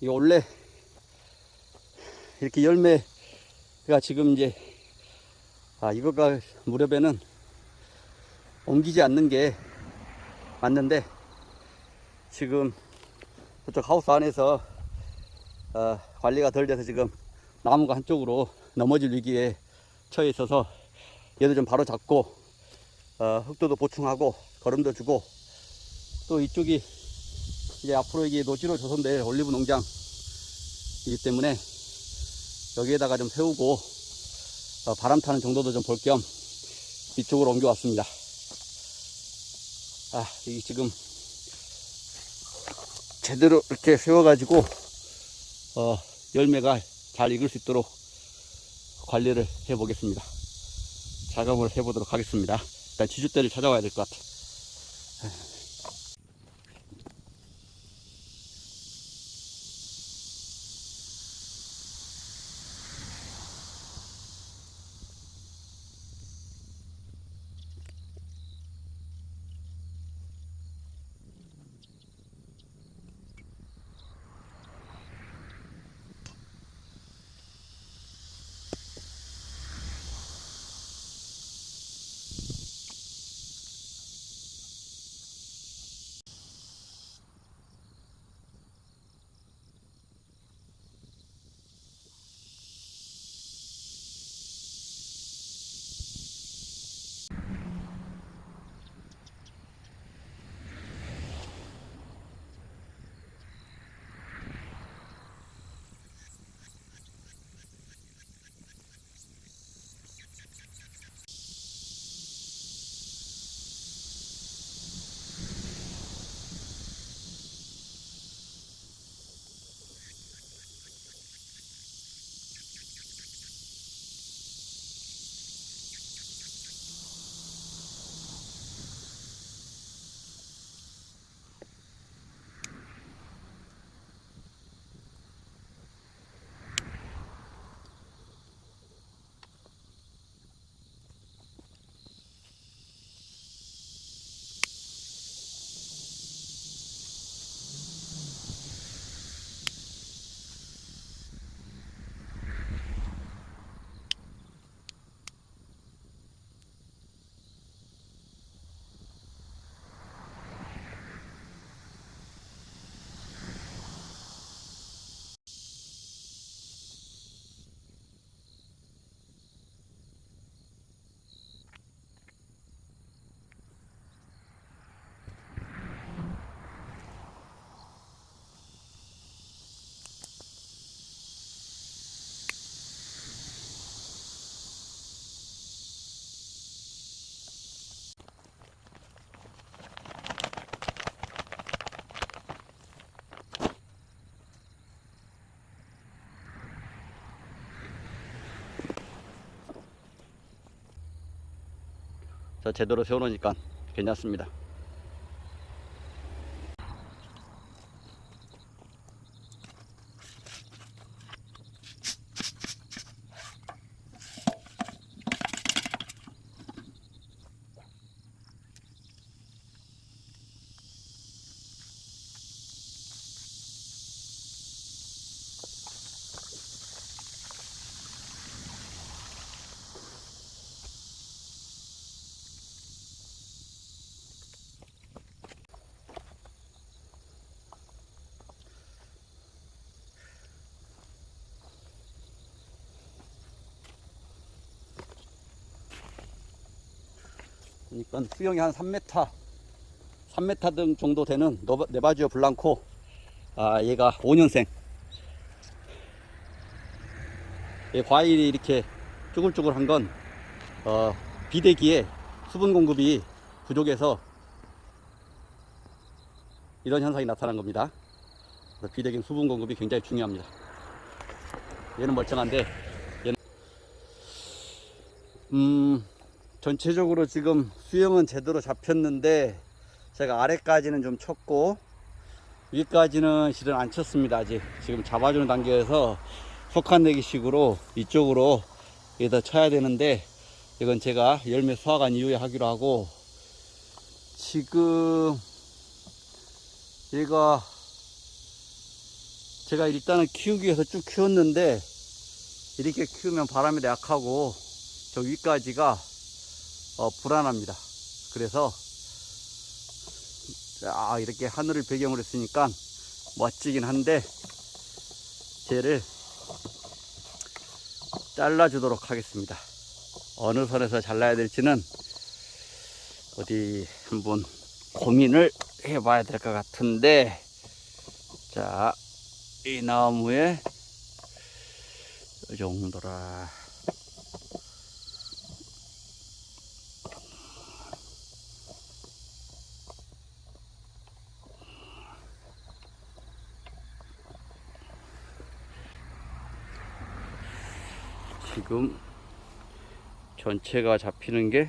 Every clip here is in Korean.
이게 원래 이렇게 열매가 지금 이제 아 이거가 무렵에는 옮기지 않는 게 맞는데 지금 저쪽 하우스 안에서 어, 관리가 덜 돼서 지금 나무가 한쪽으로 넘어질 위기에 처해 있어서 얘도 좀 바로 잡고 어, 흙도도 보충하고 거름도 주고 또 이쪽이 이제 앞으로 이게 노지로 조성될 올리브 농장이기 때문에 여기에다가 좀 세우고 어, 바람 타는 정도도 좀 볼 겸 이쪽으로 옮겨왔습니다. 아, 이게 지금 제대로 이렇게 세워가지고 어, 열매가 잘 익을 수 있도록 관리를 해보겠습니다. 작업을 해보도록 하겠습니다. 일단 지주대를 찾아와야 될 것 같아. 제대로 세워놓으니까 괜찮습니다. 그러니까 수영이 한 3m, 3m 등 정도 되는 네바지오 블랑코. 아, 얘가 5년생. 얘 과일이 이렇게 쭈글쭈글한 건, 어, 비대기에 수분 공급이 부족해서 이런 현상이 나타난 겁니다. 비대기는 수분 공급이 굉장히 중요합니다. 얘는 멀쩡한데, 얘는, 음, 전체적으로 지금 수영은 제대로 잡혔는데 제가 아래까지는 좀 쳤고 위까지는 실은 안 쳤습니다 아직. 지금 잡아주는 단계에서 속한내기 식으로 이쪽으로 여기다 쳐야 되는데 이건 제가 열매 수확한 이후에 하기로 하고 지금 얘가 제가 일단은 키우기 위해서 쭉 키웠는데 이렇게 키우면 바람에 약하고 저 위까지가 어, 불안합니다. 그래서 아 이렇게 하늘을 배경으로 했으니까 멋지긴 한데 쟤를 잘라주도록 하겠습니다. 어느 선에서 잘라야 될지는 어디 한번 고민을 해봐야 될 것 같은데 자 이 나무에 이 정도라 지금 전체가 잡히는 게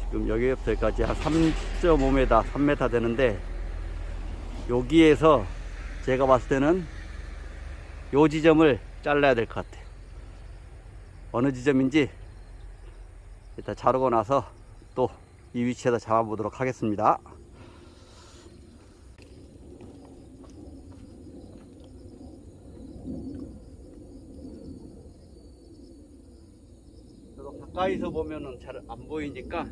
지금 여기부터 여기까지 한 3.5m, 3m 되는데 여기에서 제가 봤을 때는 요 지점을 잘라야 될 것 같아요. 어느 지점인지 일단 자르고 나서 또 이 위치에다 잡아보도록 하겠습니다. 가까이서 보면은 잘 안 보이니까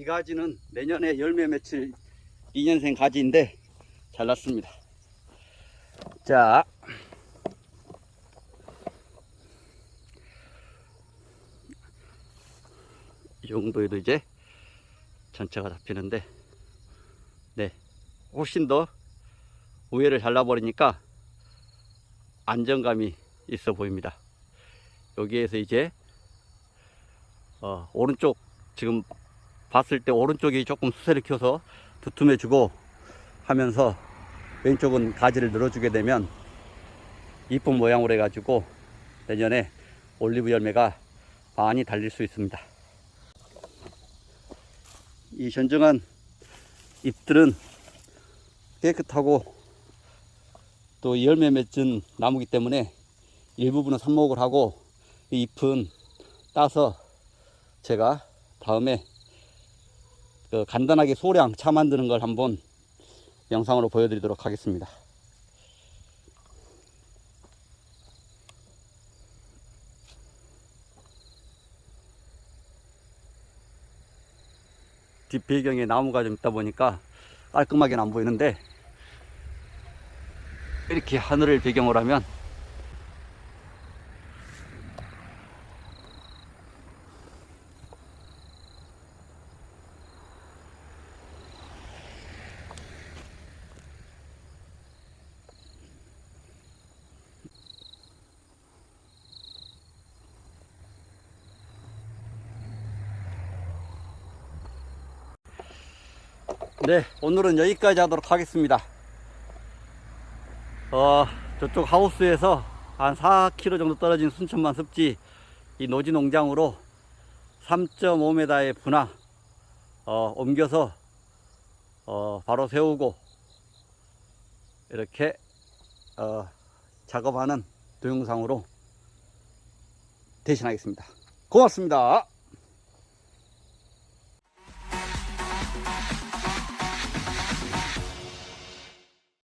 이 가지는 내년에 열매 맺힐 2년생 가지인데 잘났습니다. 자, 이 정도에도 이제 전체가 잡히는데, 네, 훨씬 더 우회를 잘라버리니까 안정감이 있어 보입니다. 여기에서 이제 어, 오른쪽 지금 봤을 때 오른쪽이 조금 수세를 켜서 두툼해지고 하면서 왼쪽은 가지를 늘어주게 되면 이쁜 모양으로 해가지고 내년에 올리브 열매가 많이 달릴 수 있습니다. 이 전정한 잎들은 깨끗하고 또 열매 맺은 나무기 때문에 일부분은 삽목을 하고 이 잎은 따서 제가 다음에 그 간단하게 소량 차 만드는 걸 한번 영상으로 보여드리도록 하겠습니다. 뒷 배경에 나무가 좀 있다 보니까 깔끔하게는 안 보이는데 이렇게 하늘을 배경으로 하면 네, 오늘은 여기까지 하도록 하겠습니다. 어, 저쪽 하우스에서 한 4km 정도 떨어진 순천만 습지 이 노지 농장으로 3.5m의 분화 어, 옮겨서 어, 바로 세우고 이렇게 어, 작업하는 동영상으로 대신하겠습니다. 고맙습니다.